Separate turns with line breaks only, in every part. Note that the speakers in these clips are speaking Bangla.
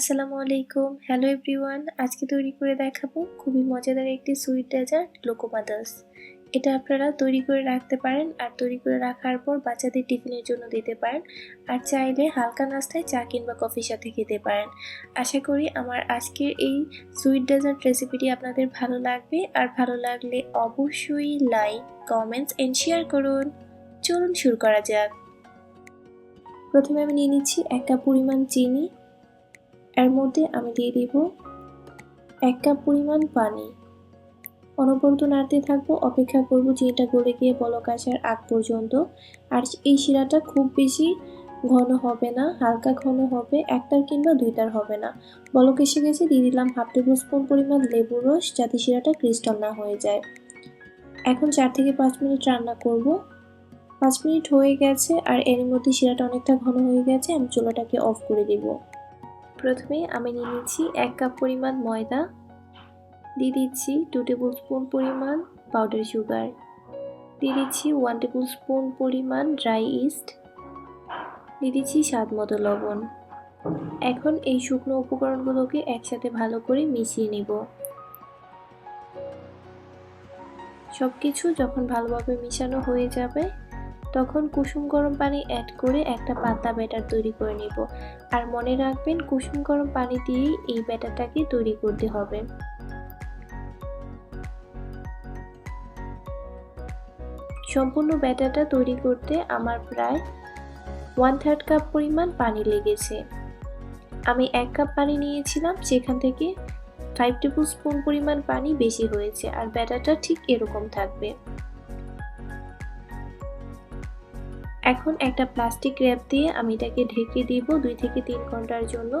আসসালামু আলাইকুম। হ্যালো এভরিওয়ান আজকে তৈরি করে দেখাবো খুবই মজাদার একটি সুইট ডেজার্ট লোকোমাদাস এটা আপনারা তৈরি করে রাখতে পারেন আর তৈরি করে রাখার পর বাচ্চাদের টিফিনের জন্য দিতে পারেন আর চাইলে হালকা নাস্তায় চা কিংবা কফির সাথে খেতে পারেন। আশা করি আমার আজকের এই সুইট ডেজার্ট রেসিপিটি আপনাদের ভালো লাগবে আর ভালো লাগলে অবশ্যই লাইক কমেন্টস এন্ড শেয়ার করুন। চলুন শুরু করা যাক। প্রথমে আমি নিয়ে নিচ্ছি একটা পরিমাণ চিনি। এর মধ্যে আমি দিয়ে দিব এক কাপ পরিমাণ পানি। অনবরত নাড়তে থাকব, অপেক্ষা করব চিনিটা গলে গিয়ে বলক আসার আগ পর্যন্ত। আর এই শিরাটা খুব বেশি ঘন হবে না, হালকা ঘন হবে, একটার কিংবা দুইটার হবে না। বলক এসে গেছে, দিয়ে দিলাম হাফ টেবিল স্পুন পরিমাণ লেবুর রস যাতে শিরাটা ক্রিস্টাল না হয়ে যায়। এখন চার থেকে পাঁচ মিনিট রান্না করব। পাঁচ মিনিট হয়ে গেছে আর এর মধ্যে শিরাটা অনেকটা ঘন হয়ে গেছে, আমি চুলাটাকে অফ করে দিব। প্রথমে আমি নিয়ে নিচ্ছি এক কাপ পরিমাণ ময়দা। দিয়ে দিচ্ছি টু টেবিল স্পুন পরিমাণ পাউডার সুগার দিয়ে দিচ্ছি ওয়ান টেবিল স্পুন পরিমাণ ড্রাই ইস্ট দিয়ে দিচ্ছি স্বাদ মতো লবণ। এখন এই শুকনো উপকরণগুলোকে একসাথে ভালো করে মিশিয়ে নিব। সব কিছু যখন ভালোভাবে মিশানো হয়ে যাবে তখন কুসুম গরম পানি অ্যাড করে একটা পাতা ব্যাটার তৈরি করে নিব। আর মনে রাখবেন, কুসুম গরম পানি দিয়েই এই ব্যাটারটাকে তৈরি করতে হবে। সম্পূর্ণ ব্যাটারটা তৈরি করতে আমার প্রায় ওয়ান থার্ড কাপ পরিমাণ পানি লেগেছে। আমি এক কাপ পানি নিয়েছিলাম সেখান থেকে ফাইভ টেবিল স্পুন পরিমাণ পানি বেশি হয়েছে, আর ব্যাটারটা ঠিক এরকম থাকবে। এখন একটা প্লাস্টিক র্যাপ দিয়ে আমি এটাকে ঢেকে দিব দুই থেকে তিন ঘণ্টার জন্য।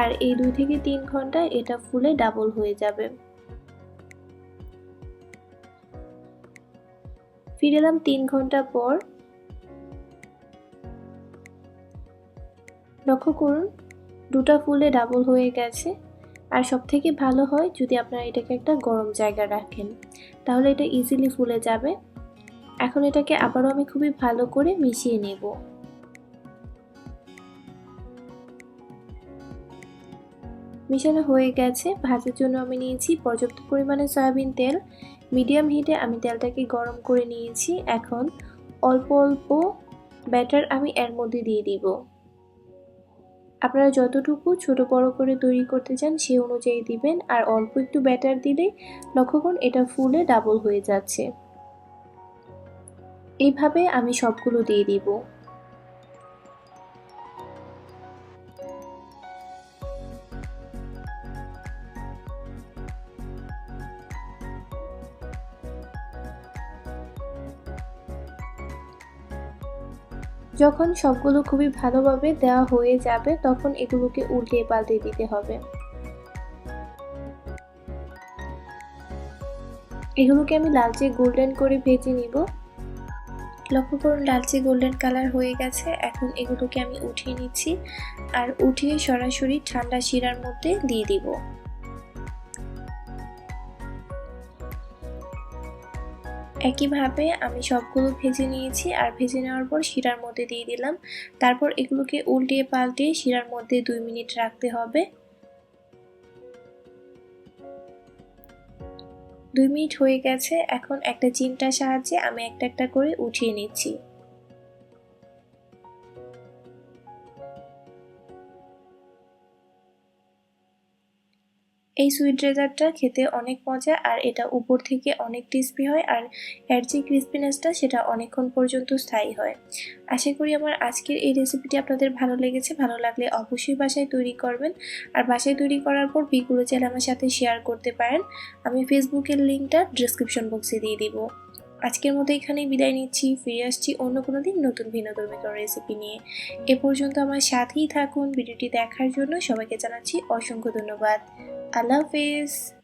আর এই দুই থেকে তিন ঘণ্টা এটা ফুলে ডাবল হয়ে যাবে। ফিরে এলাম তিন ঘণ্টা পর। লক্ষ্য করুন, দুটা ফুলে ডাবল হয়ে গেছে। আর সব থেকে ভালো হয় যদি আপনারা এটাকে একটা গরম জায়গা রাখেন, তাহলে এটা ইজিলি ফুলে যাবে। এখন এটাকে আবারও আমি খুবই ভালো করে মিশিয়ে নেব। মিশানো হয়ে গেছে। ভাজার জন্য আমি নিয়েছি পর্যাপ্ত পরিমাণে সয়াবিন তেল। মিডিয়াম হিটে আমি তেলটাকে গরম করে নিয়েছি। এখন অল্প অল্প ব্যাটার আমি এর মধ্যে দিয়ে দিব। আপনারা যতটুকু ছোট বড় করে তৈরি করতে চান সে অনুযায়ী দিবেন। আর অল্প একটু ব্যাটার দিলে লক্ষ্য এটা ফুলে ডাবল হয়ে যাচ্ছে। এইভাবে আমি সবগুলো দিয়ে দিব। যখন সবগুলো খুবই ভালোভাবে দেওয়া হয়ে যাবে, তখন এগুলোকে উল্টে পাল্টে দিতে হবে। এগুলোকে আমি লালচে গোল্ডেন করে ভেজে নিব। লক্ষ্য করুন লালচে গোল্ডেন কালার হয়ে গেছে। এখন এগুলোকে আমি উঠিয়ে নিচ্ছি আর উঠিয়ে সরাসরি ঠান্ডা শিরার মধ্যে দিয়ে দিব। একইভাবে আমি সবগুলো ভেজে নিয়েছি আর ভেজে নেওয়ার পর শিরার মধ্যে দিয়ে দিলাম। তারপর এগুলোকে উল্টিয়ে পাল্টিয়ে শিরার মধ্যে দুই মিনিট রাখতে হবে। দুই মিনিট হয়ে গেছে এখন একটা চিমটার সাহায্যে আমি একটা একটা করে উঠিয়ে নিচ্ছি। এই সুইট ডেজার্টটা খেতে অনেক মজা, আর এটা উপর থেকে অনেক ক্রিস্পি হয়, আর এর যে ক্রিস্পিনেসটা সেটা অনেকক্ষণ পর্যন্ত স্থায়ী হয়। আশা করি আমার আজকের এই রেসিপিটি আপনাদের ভালো লেগেছে। ভালো লাগলে অবশ্যই বাসায় তৈরি করবেন, আর বাসায় তৈরি করার পর বিগুলো চাইলে আমার সাথে শেয়ার করতে পারেন। আমি ফেসবুকের লিঙ্কটা ডিসক্রিপশন বক্সে দিয়ে দিব। আজকের মতো এখানেই বিদায় নিচ্ছি, ফিরে আসছি অন্য কোনো দিন নতুন ভিন্নধর্মী কোনো রেসিপি নিয়ে। এ পর্যন্ত আমার সাথেই থাকুন, ভিডিওটি দেখার জন্য সবাইকে জানাচ্ছি অসংখ্য ধন্যবাদ। আল্লাহ হাফিজ।